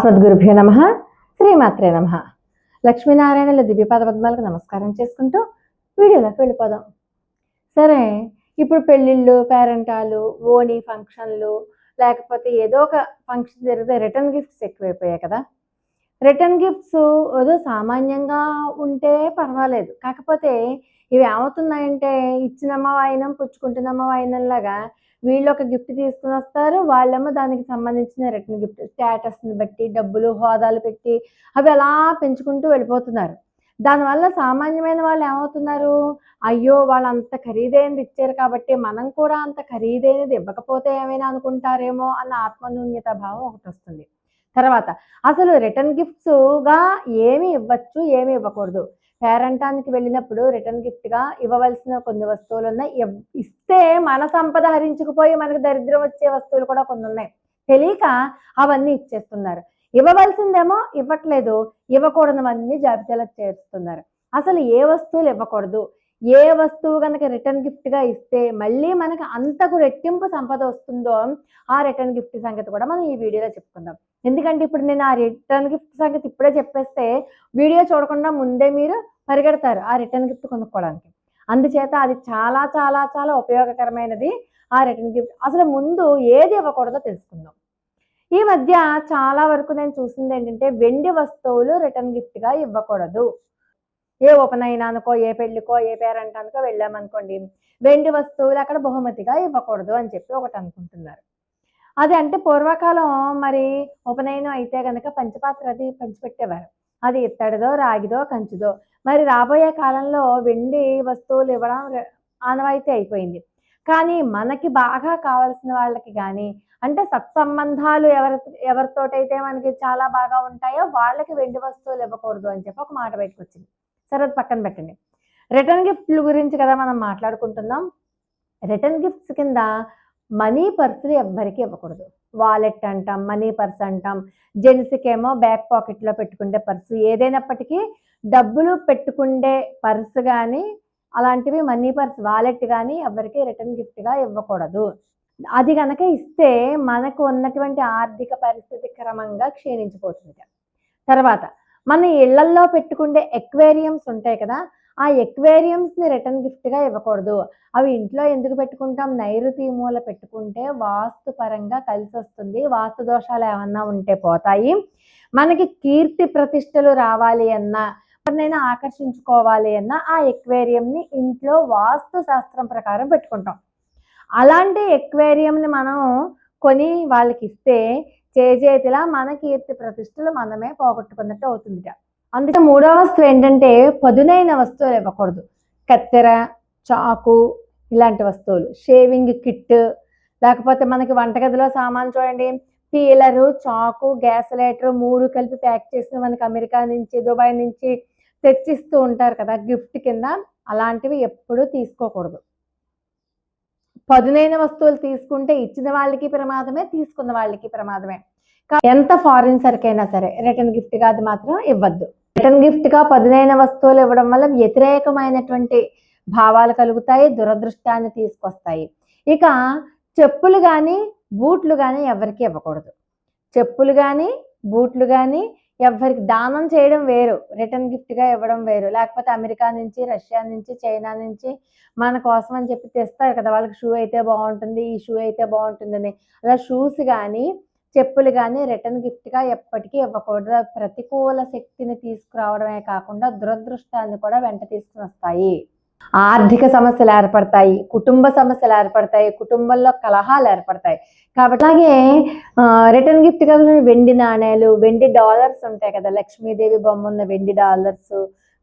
సద్గురుభ్యో నమ. శ్రీమాత్రే నమ. లక్ష్మీనారాయణుల దివ్యపాద పద్మాలకు నమస్కారం చేసుకుంటూ వీడియోలోకి వెళ్ళిపోదాం. సరే ఇప్పుడు పెళ్ళిళ్ళు పేరెంటాలు ఓణి ఫంక్షన్లు లేకపోతే ఏదో ఒక ఫంక్షన్ జరిగితే రిటర్న్ గిఫ్ట్స్ ఎక్కువైపోయాయి కదా. రిటర్న్ గిఫ్ట్స్ ఏదో సామాన్యంగా ఉంటే పర్వాలేదు. కాకపోతే ఇవి ఏమవుతున్నాయంటే ఇచ్చినమ్మ వాయినం పుచ్చుకుంటున్నమ్మ వాయినం లాగా వీళ్ళు ఒక గిఫ్ట్ తీసుకుని వస్తారు. వాళ్ళేమో దానికి సంబంధించిన రిటర్న్ గిఫ్ట్ స్టేటస్ని బట్టి డబ్బులు హోదాలు పెట్టి అవి అలా పెంచుకుంటూ వెళ్ళిపోతున్నారు. దానివల్ల సామాన్యమైన వాళ్ళు ఏమవుతున్నారు? అయ్యో వాళ్ళు అంత ఖరీదైనది ఇచ్చారు కాబట్టి మనం కూడా అంత ఖరీదైనది ఇవ్వకపోతే ఏమైనా అనుకుంటారేమో అన్న ఆత్మన్యూన్యత భావం ఒకటి వస్తుంది. తర్వాత అసలు రిటర్న్ గిఫ్ట్స్గా ఏమి ఇవ్వచ్చు ఏమి ఇవ్వకూడదు. పేరంటానికి వెళ్ళినప్పుడు రిటర్న్ గిఫ్ట్గా ఇవ్వవలసిన కొన్ని వస్తువులు ఉన్నాయి. ఇవ్- ఇస్తే మన సంపద హరించుకుపోయి మనకు దరిద్రం వచ్చే వస్తువులు కూడా కొన్ని ఉన్నాయి. తెలియక అవన్నీ ఇచ్చేస్తున్నారు. ఇవ్వవలసిందేమో ఇవ్వట్లేదు ఇవ్వకూడనివన్నీ జాబితాలో చేరుస్తున్నారు. అసలు ఏ వస్తువులు ఇవ్వకూడదు? ఏ వస్తువు కనుక రిటర్న్ గిఫ్ట్గా ఇస్తే మళ్ళీ మనకు అంతకు రెట్టింపు సంపద వస్తుందో ఆ రిటర్న్ గిఫ్ట్ సంగతి కూడా మనం ఈ వీడియోలో చెప్పుకుందాం. ఎందుకంటే ఇప్పుడు నేను ఆ రిటర్న్ గిఫ్ట్ సంగతి ఇప్పుడే చెప్పేస్తే వీడియో చూడకుండా ముందే మీరు పరిగెడతారు ఆ రిటర్న్ గిఫ్ట్ కొనుక్కోవడానికి. అందుచేత అది చాలా చాలా చాలా ఉపయోగకరమైనది ఆ రిటర్న్ గిఫ్ట్ అసలు ముందు ఏది ఇవ్వకూడదో తెలుసుకుందాం. ఈ మధ్య చాలా వరకు నేను చూసింది ఏంటంటే వెండి వస్తువులు రిటర్న్ గిఫ్ట్గా ఇవ్వకూడదు. ఏ ఉపనయనానికో ఏ పెళ్ళికో ఏ పేరంటానికో వెళ్ళామనుకోండి. వెండి వస్తువులు అక్కడ బహుమతిగా ఇవ్వకూడదు అని చెప్పి ఒకటి అనుకుంటున్నారు. అది అంటే పూర్వకాలం మరి ఉపనయనం అయితే కనుక పంచపాత్ర అది పంచిపెట్టేవారు. అది ఇత్తడిదో రాగిదో కంచుదో. మరి రాబోయే కాలంలో వెండి వస్తువులు ఇవ్వడం ఆనవాయితీ అయిపోయింది. కానీ మనకి బాగా కావాల్సిన వాళ్ళకి కానీ అంటే సత్సంబంధాలు ఎవరి ఎవరితోటైతే మనకి చాలా బాగా ఉంటాయో వాళ్ళకి వెండి వస్తువులు ఇవ్వకూడదు అని చెప్పి ఒక మాట బయటకు వచ్చింది సరే అది పక్కన పెట్టండి. రిటర్న్ గిఫ్ట్ల గురించి కదా మనం మాట్లాడుకుంటున్నాం. రిటర్న్ గిఫ్ట్స్ కింద మనీ పర్సులు ఎవ్వరికి ఇవ్వకూడదు. వాలెట్ అంటాం మనీ పర్స్ అంటాం. జెంట్స్కి ఏమో బ్యాక్ పాకెట్లో పెట్టుకుండే పర్సు. ఏదైనప్పటికీ డబ్బులు పెట్టుకుండే పర్సు కానీ అలాంటివి మనీ పర్స్ వాలెట్ కానీ ఎవరికి రిటర్న్ గిఫ్ట్గా ఇవ్వకూడదు. అది కనుక ఇస్తే మనకు ఉన్నటువంటి ఆర్థిక పరిస్థితి క్రమంగా క్షీణించిపోతుంది. తర్వాత మన ఇళ్ళల్లో పెట్టుకుండే ఎక్వేరియమ్స్ ఉంటాయి కదా ఆ ఎక్వేరియమ్స్ని రిటర్న్ గిఫ్ట్గా ఇవ్వకూడదు. అవి ఇంట్లో ఎందుకు పెట్టుకుంటాం? నైరుతి మూల పెట్టుకుంటే వాస్తు పరంగా కలిసి వస్తుంది. వాస్తు దోషాలు ఏమన్నా ఉంటే పోతాయి. మనకి కీర్తి ప్రతిష్టలు రావాలి అన్నా ఎవరినైనా ఆకర్షించుకోవాలి అన్నా ఆ ఎక్వేరియంని ఇంట్లో వాస్తు శాస్త్రం ప్రకారం పెట్టుకుంటాం. అలాంటి ఎక్వేరియంని మనం కొని వాళ్ళకి ఇస్తే చేజేతిలా మన కీర్తి ప్రతిష్టలు మనమే పోగొట్టుకున్నట్టు అవుతుంది అందుకే మూడవ వస్తువు ఏంటంటే పదునైన వస్తువులు ఇవ్వకూడదు. కత్తెర చాకు ఇలాంటి వస్తువులు. షేవింగ్ కిట్ లేకపోతే మనకి వంటగదిలో సామాన్ చూడండి పీలరు చాకు గ్యాస్ లైటర్ మూడు కలిపి ప్యాక్ చేసిన మనకి అమెరికా నుంచి దుబాయ్ నుంచి తెచ్చిస్తూ ఉంటారు కదా గిఫ్ట్ కింద అలాంటివి ఎప్పుడూ తీసుకోకూడదు. పదునైన వస్తువులు తీసుకుంటే ఇచ్చిన వాళ్ళకి ప్రమాదమే తీసుకున్న వాళ్ళకి ప్రమాదమే. ఎంత ఫారిన్ సరికైనా సరే రిటర్న్ గిఫ్ట్గా అది మాత్రం ఇవ్వద్దు. రిటర్న్ గిఫ్ట్గా పదునైన వస్తువులు ఇవ్వడం వల్ల వ్యతిరేకమైనటువంటి భావాలు కలుగుతాయి దురదృష్టాన్ని తీసుకొస్తాయి. ఇక చెప్పులు కానీ బూట్లు కానీ ఎవరికి ఇవ్వకూడదు. చెప్పులు కానీ బూట్లు కానీ ఎవరికి దానం చేయడం వేరు రిటర్న్ గిఫ్ట్గా ఇవ్వడం వేరు. లేకపోతే అమెరికా నుంచి రష్యా నుంచి చైనా నుంచి మన కోసం అని చెప్పి తెస్తారు కదా వాళ్ళకి షూ అయితే బాగుంటుంది ఈ షూ అయితే బాగుంటుందని. అలా షూస్ కానీ చెప్పులు కానీ రిటర్న్ గిఫ్ట్గా ఎప్పటికీ ఇవ్వకూడదు. ప్రతికూల శక్తిని తీసుకురావడమే కాకుండా దురదృష్టాన్ని కూడా వెంట తీసుకుని వస్తాయి. ఆర్థిక సమస్యలు ఏర్పడతాయి కుటుంబ సమస్యలు ఏర్పడతాయి కుటుంబంలో కలహాలు ఏర్పడతాయి. కాబట్టి అలాగే రిటర్న్ గిఫ్ట్గా వెండి నాణాలు వెండి డాలర్స్ ఉంటాయి కదా లక్ష్మీదేవి బొమ్మ ఉన్న వెండి డాలర్స్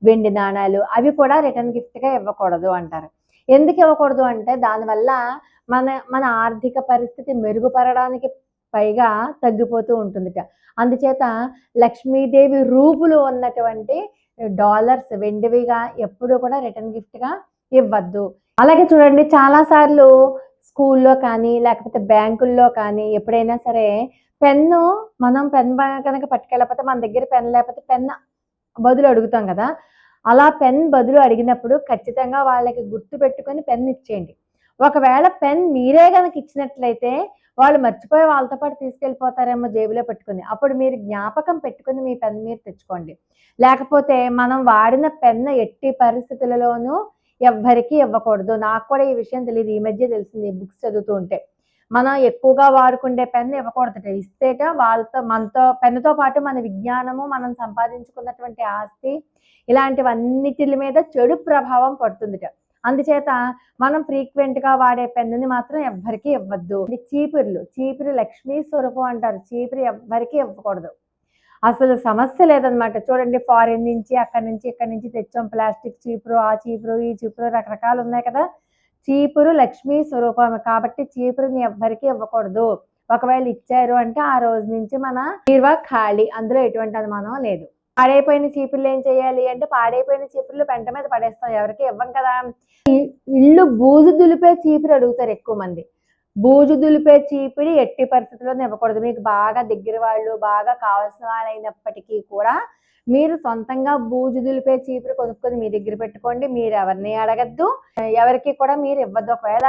వెండి నాణ్యాలు అవి కూడా రిటర్న్ గిఫ్ట్గా ఇవ్వకూడదు అంటారు. ఎందుకు ఇవ్వకూడదు అంటే దానివల్ల మన మన ఆర్థిక పరిస్థితి మెరుగుపడడానికి పైగా తగ్గిపోతూ ఉంటుందిట. అందుచేత లక్ష్మీదేవి రూపులు ఉన్నటువంటి డాలర్స్ వెండివిగా ఎప్పుడు కూడా రిటర్న్ గిఫ్ట్గా ఇవ్వద్దు. అలాగే చూడండి చాలాసార్లు స్కూల్లో కానీ లేకపోతే బ్యాంకుల్లో కానీ ఎప్పుడైనా సరే పెన్ను మనం పెన్ కనుక పట్టుకెళ్ళకపోతే మన దగ్గర పెన్ లేకపోతే పెన్ బదులు అడుగుతాం కదా. అలా పెన్ బదులు అడిగినప్పుడు ఖచ్చితంగా వాళ్ళకి గుర్తు పెట్టుకొని పెన్ ఇచ్చేయండి. ఒకవేళ పెన్ మీరే కనుక ఇచ్చినట్లయితే వాళ్ళు మర్చిపోయి వాళ్ళతో పాటు తీసుకెళ్ళిపోతారేమో జేబులో పెట్టుకుని. అప్పుడు మీరు జ్ఞాపకం పెట్టుకుని మీ పెన్ మీరు తెచ్చుకోండి. లేకపోతే మనం వాడిన పెన్ను ఎట్టి పరిస్థితులలోనూ ఎవ్వరికీ ఇవ్వకూడదు. నాకు కూడా ఈ విషయం తెలియదు. ఈ మధ్య తెలిసింది బుక్స్ చదువుతూ ఉంటే. మనం ఎక్కువగా వాడుకుండే పెన్ను ఇవ్వకూడదట. ఇస్తేట వాళ్ళతో మనతో పెన్నుతో పాటు మన విజ్ఞానము మనం సంపాదించుకున్నటువంటి ఆస్తి ఇలాంటివన్నిటి మీద చెడు ప్రభావం పడుతుందిట. అందుచేత మనం ఫ్రీక్వెంట్గా వాడే పెన్నుని మాత్రం ఎవ్వరికీ ఇవ్వద్దు. ఇది చీపుర్లు. చీపురు లక్ష్మీ స్వరూపం అంటారు. చీపురు ఎవ్వరికీ ఇవ్వకూడదు. అసలు సమస్య లేదనమాట చూడండి ఫారిన్ నుంచి అక్కడి నుంచి ఇక్కడి నుంచి తెచ్చాం ప్లాస్టిక్ చీపురు ఆ చీపురు ఈ చీపురు రకరకాలు ఉన్నాయి కదా. చీపురు లక్ష్మీ స్వరూపం కాబట్టి చీపురుని ఎవ్వరికీ ఇవ్వకూడదు. ఒకవేళ ఇచ్చారు అంటే ఆ రోజు నుంచి మన బీరువా ఖాళీ. అందులో ఎటువంటి అనుమానం లేదు. పాడైపోయిన చీపుర్లు ఏం చేయాలి అంటే పాడైపోయిన చీపుర్లు పెంట మీద పడేస్తాం. ఎవరికి ఇవ్వం కదా? ఇల్లు బూజు దులిపే చీపురు అడుగుతారు ఎక్కువ మంది. బూజు దులిపే చీపిడి ఎట్టి పరిస్థితుల్లో ఇవ్వకూడదు. మీకు బాగా దగ్గర వాళ్ళు బాగా కావాల్సిన వాళ్ళు అయినప్పటికీ కూడా మీరు సొంతంగా బూజు దులిపే చీపురు కొనుక్కొని మీ దగ్గర పెట్టుకోండి. మీరు ఎవరిని అడగద్దు. ఎవరికి కూడా మీరు ఇవ్వద్దు. ఒకవేళ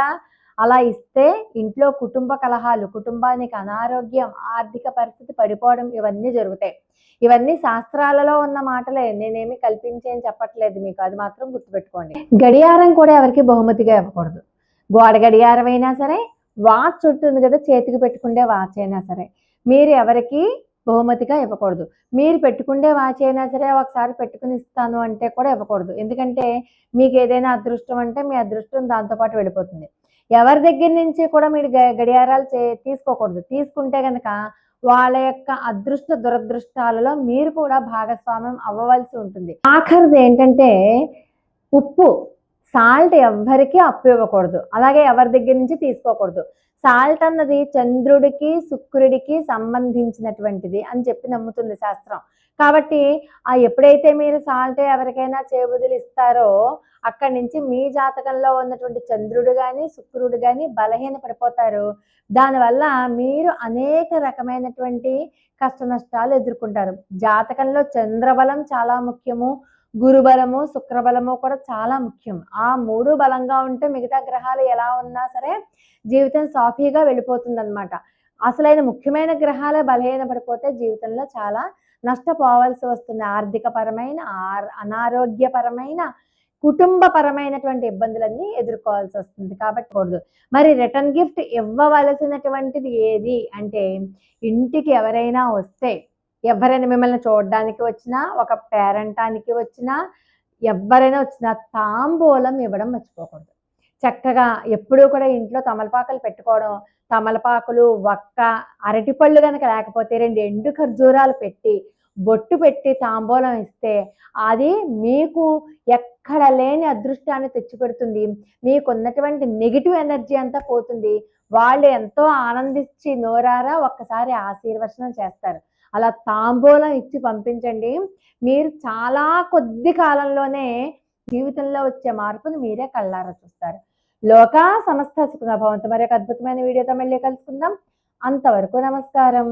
అలా ఇస్తే ఇంట్లో కుటుంబ కలహాలు కుటుంబానికి అనారోగ్యం ఆర్థిక పరిస్థితి పడిపోవడం ఇవన్నీ జరుగుతాయి. ఇవన్నీ శాస్త్రాలలో ఉన్న మాటలే. నేనేమి కల్పించేం చెప్పట్లేదు మీకు. అది మాత్రం గుర్తుపెట్టుకోండి. గడియారం కూడా ఎవరికి బహుమతిగా ఇవ్వకూడదు. గోడ గడియారం అయినా సరే వాచ్ ఉంటుంది కదా చేతికి పెట్టుకుండే వాచ్ అయినా సరే మీరు ఎవరికి బహుమతిగా ఇవ్వకూడదు. మీరు పెట్టుకుండే వాచ్ అయినా సరే ఒకసారి పెట్టుకుని ఇస్తాను అంటే కూడా ఇవ్వకూడదు. ఎందుకంటే మీకు ఏదైనా అదృష్టం అంటే మీ అదృష్టం దాంతోపాటు వెళ్ళిపోతుంది. ఎవరి దగ్గర నుంచి కూడా మీరు గడియారాలు చే తీసుకోకూడదు. తీసుకుంటే కనుక వాళ్ళ యొక్క అదృష్ట దురదృష్టాలలో మీరు కూడా భాగస్వామ్యం అవ్వవలసి ఉంటుంది. ఆఖరిది ఏంటంటే ఉప్పు. సాల్ట్ ఎవ్వరికీ అప్పు ఇవ్వకూడదు అలాగే ఎవరి దగ్గర నుంచి తీసుకోకూడదు. సాల్ట్ అన్నది చంద్రుడికి శుక్రుడికి సంబంధించినటువంటిది అని చెప్పి నమ్ముతుంది శాస్త్రం. కాబట్టి ఆ ఎప్పుడైతే మీరు సాల్ట్ ఎవరికైనా చేబుదులు ఇస్తారో అక్కడి నుంచి మీ జాతకంలో ఉన్నటువంటి చంద్రుడు కానీ శుక్రుడు కానీ బలహీన పడిపోతారు. దానివల్ల మీరు అనేక రకమైనటువంటి కష్ట నష్టాలు ఎదుర్కొంటారు. జాతకంలో చంద్రబలం చాలా ముఖ్యము. గురుబలము శుక్రబలము కూడా చాలా ముఖ్యం. ఆ మూడు బలంగా ఉంటే మిగతా గ్రహాలు ఎలా ఉన్నా సరే జీవితం సాఫీగా వెళ్ళిపోతుంది అనమాట అసలైన ముఖ్యమైన గ్రహాలే బలహీన పడిపోతే జీవితంలో చాలా నష్టపోవాల్సి వస్తుంది. ఆర్థికపరమైన ఆర్- అనారోగ్యపరమైన కుటుంబపరమైనటువంటి ఇబ్బందులన్నీ ఎదుర్కోవాల్సి వస్తుంది కాబట్టి కూడదు మరి రిటర్న్ గిఫ్ట్ ఇవ్వవలసినటువంటిది ఏది? అంటే ఇంటికి ఎవరైనా వస్తే ఎవరైనా మిమ్మల్ని చూడడానికి వచ్చినా ఒక పేరెంటానికి వచ్చినా ఎవరైనా వచ్చినా తాంబూలం ఇవ్వడం మర్చిపోకూడదు. చక్కగా ఎప్పుడూ కూడా ఇంట్లో తమలపాకులు పెట్టుకోవడం తమలపాకులు వక్క అరటిపళ్ళు కనుక లేకపోతే రెండు ఎండు ఖర్జూరాలు పెట్టి బొట్టు పెట్టి తాంబూలం ఇస్తే అది మీకు ఎక్కడ లేని అదృష్టాన్ని తెచ్చిపెడుతుంది. మీకు ఉన్నటువంటి నెగిటివ్ ఎనర్జీ అంతా పోతుంది. వాళ్ళు ఎంతో ఆనందించి నోరారా ఒక్కసారి ఆశీర్వచనం చేస్తారు. అలా తాంబూలం ఇచ్చి పంపించండి. మీరు చాలా కొద్ది కాలంలోనే జీవితంలో వచ్చే మార్పును మీరే కళ్ళారా చూస్తారు. లోక సమస్త సుఖ భవంతు మరి ఒక అద్భుతమైన వీడియోతో మళ్ళీ కలుసుకుందాం. అంతవరకు నమస్కారం.